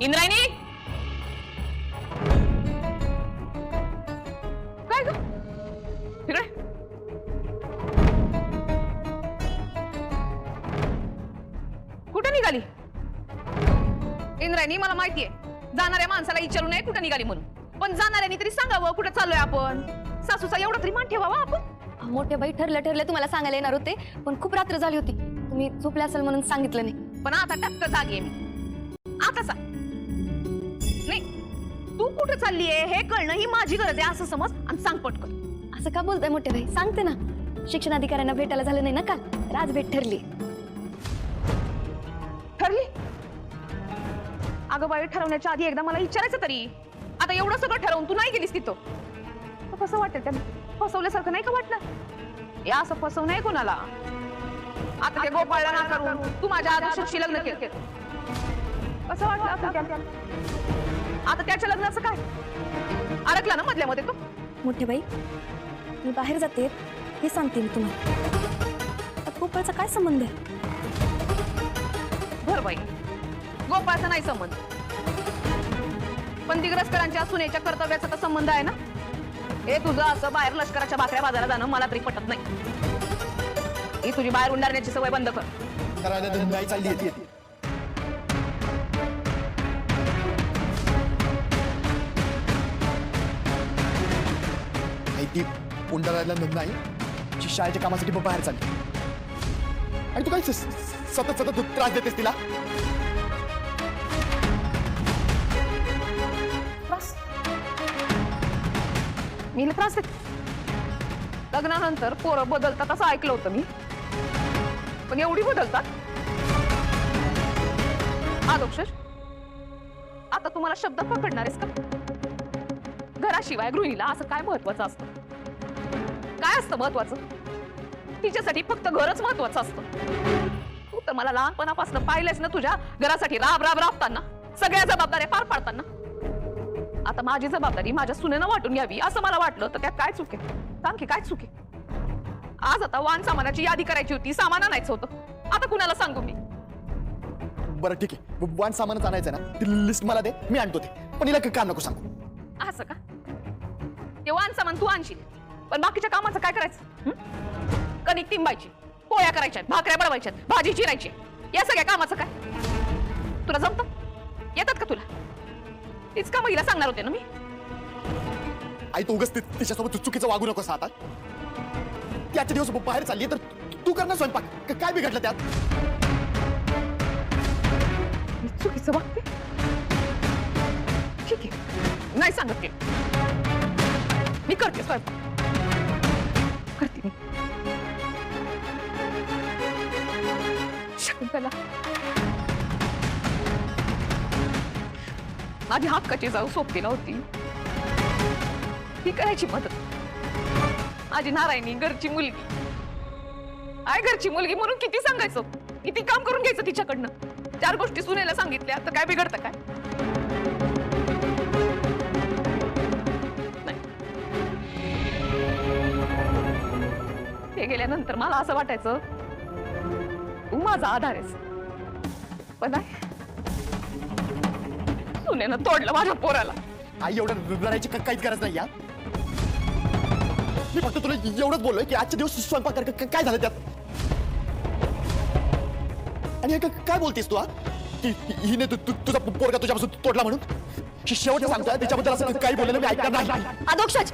इंद्रायणी? काय ग? तिकडे कुठे निघाली? इंद्रायणी मला माहितीये. जाणाऱ्या माणसाला विचारू नये कुठे निघाली म्हणून. पण जाणाऱ्यानी तरी सांगावं कुठे चाललोय आपण. सासूचा एवढा तरी मान ठेवावा आपण. मोठे बाई ठरलं ठरलं तुम्हाला सांगायला येणार होते पण खूप रात्र झाली होती. तुम्ही झोपले असेल म्हणून सांगितलं नाही. पण आता टक्क जागी मी. आता सांग. तू कुठे चालली आहे हे कळणं ही माझी गरज आहे असं समज आणि सांग पटकन. असं का बोलताय मोठे बाई सांगते ना. शिक्षण अधिकाऱ्यांना भेटायला झालं नाही ना काल? तर आज भेट ठरली. ठरली? अगं बाई ठरवण्याच्या आधी एकदा मला विचारायचं तरी. आता एवढं सगळं ठरवून तू नाही गेलीस तिथं. तर कसं वाटेल त्यांना? फसवल्यासारखं नाही का वाटलं? हे असं फसव नाही कोणाला. आता ते गोपाळला ना करून तू माझ्या आदर्शाशी लग्न केलं. कसं वाटलं आता त्या- आता त्याच्या लग्नाचं काय? अडकला ना मधल्या मध्ये तो? मोठे बाई मी बाहेर जाते हे सांगते मी तुम्हाला. आता गोपाळचा काय संबंध आहे? भर बाई गोपाळचा नाही संबंध. पण दिग्रसकरांच्या सुनेच्या कर्तव्याचा तर संबंध आहे ना? हे तुझं असं बाहेर लष्कराच्या भाकऱ्या बाजारात जाणं मला तरी पटत नाही. ही तुझी बाहेर उंडारण्याची सवय बंद कर. चालली की ती उंडारायला नाही जी शाळेच्या कामासाठी पण बाहेर चालली. आणि तू काय स- स- सतत सतत त्रास देतेस तिला? त्रास मी त्रास देते. लग्नानंतर पोरं बदलतात असं ऐकलं होतं मी. पण एवढी बदलतात. आदोक्षर आता तुम्हाला शब्द पकडणार आहेस का? घराशिवाय गृहिणीला असं काय महत्वाचं असतं? काय असतं महत्वाचं तिच्यासाठी फक्त घरच महत्वाचं असतं. तू तर मला लहानपणापासून पाहिलंयस ना तुझ्या घरासाठी राब राब राबताना. सगळ्या जबाबदाऱ्या पार पाडताना. आता माझी जबाबदारी माझ्या सुनेनं वाटून घ्यावी असं मला वाटलं तर त्यात काय चुके सांग की काय चुके आज आता वाहन सामानाची यादी करायची होती सामान आणायचं होतं. आता कुणाला सांगू मी? बरं ठीक आहे. वाण सामानच आणायचं ना? ती लिस्ट मला दे मी आणतो ते. पण हिला क- नको सांगू. असं का? ते वाहन सामान तू आणशील. पण बाकीच्या कामाचं काय करायचं? हं? कणिक तिंबायची पोळ्या करायच्यात भाकऱ्या बनवायच्यात भाजी चिरायची. या सगळ्या कामाचं काय? तुला जमतं? येतात का तुला? तीच का महिला सांगणार होते ना मी? आई तू उगस तिच्यासोबत तू चुकीचं वागू नकोस आता. ती आजच्या दिवस बाहेर चालली तर तू कर ना स्वयंपाक. क- काय बिघडलं त्यात? मी चुकीचं वागते? ठीक आहे. नाही सांगत ते. मी करते स्वयंपाक. करते. मी शकुंतला माझी हक्काची जाऊ सोबतीला होती ही करायची मदत. माझी नारायणी घरची मुलगी. आय घरची मुलगी म्हणून किती सांगायचं? किती काम करून घ्यायचं तिच्याकडनं? चार गोष्टी सुनेला सांगितल्या तर काय बिघडतं काय? ते गेल्यानंतर मला असं वाटायचं तू माझा आधार आहेस. पण नाही सुनेनं तोडलं माझ्या पोराला. आई एवढं लढायची का- काहीच गरज नाही या. मी फक्त तुला एवढंच बोललोय की आजच्या दिवस स्वयंपाक काय झालं त्यात? आणि क- काय बोलतेस तू हा? की हिने तु- तु- तुझा पोरगा तुझ्यापासून तोडला म्हणून? शे- शेवटचं सांगतोय त्याच्याबद्दल असं काही बोललेलं मी ऐकणार नाही. अधोक्षज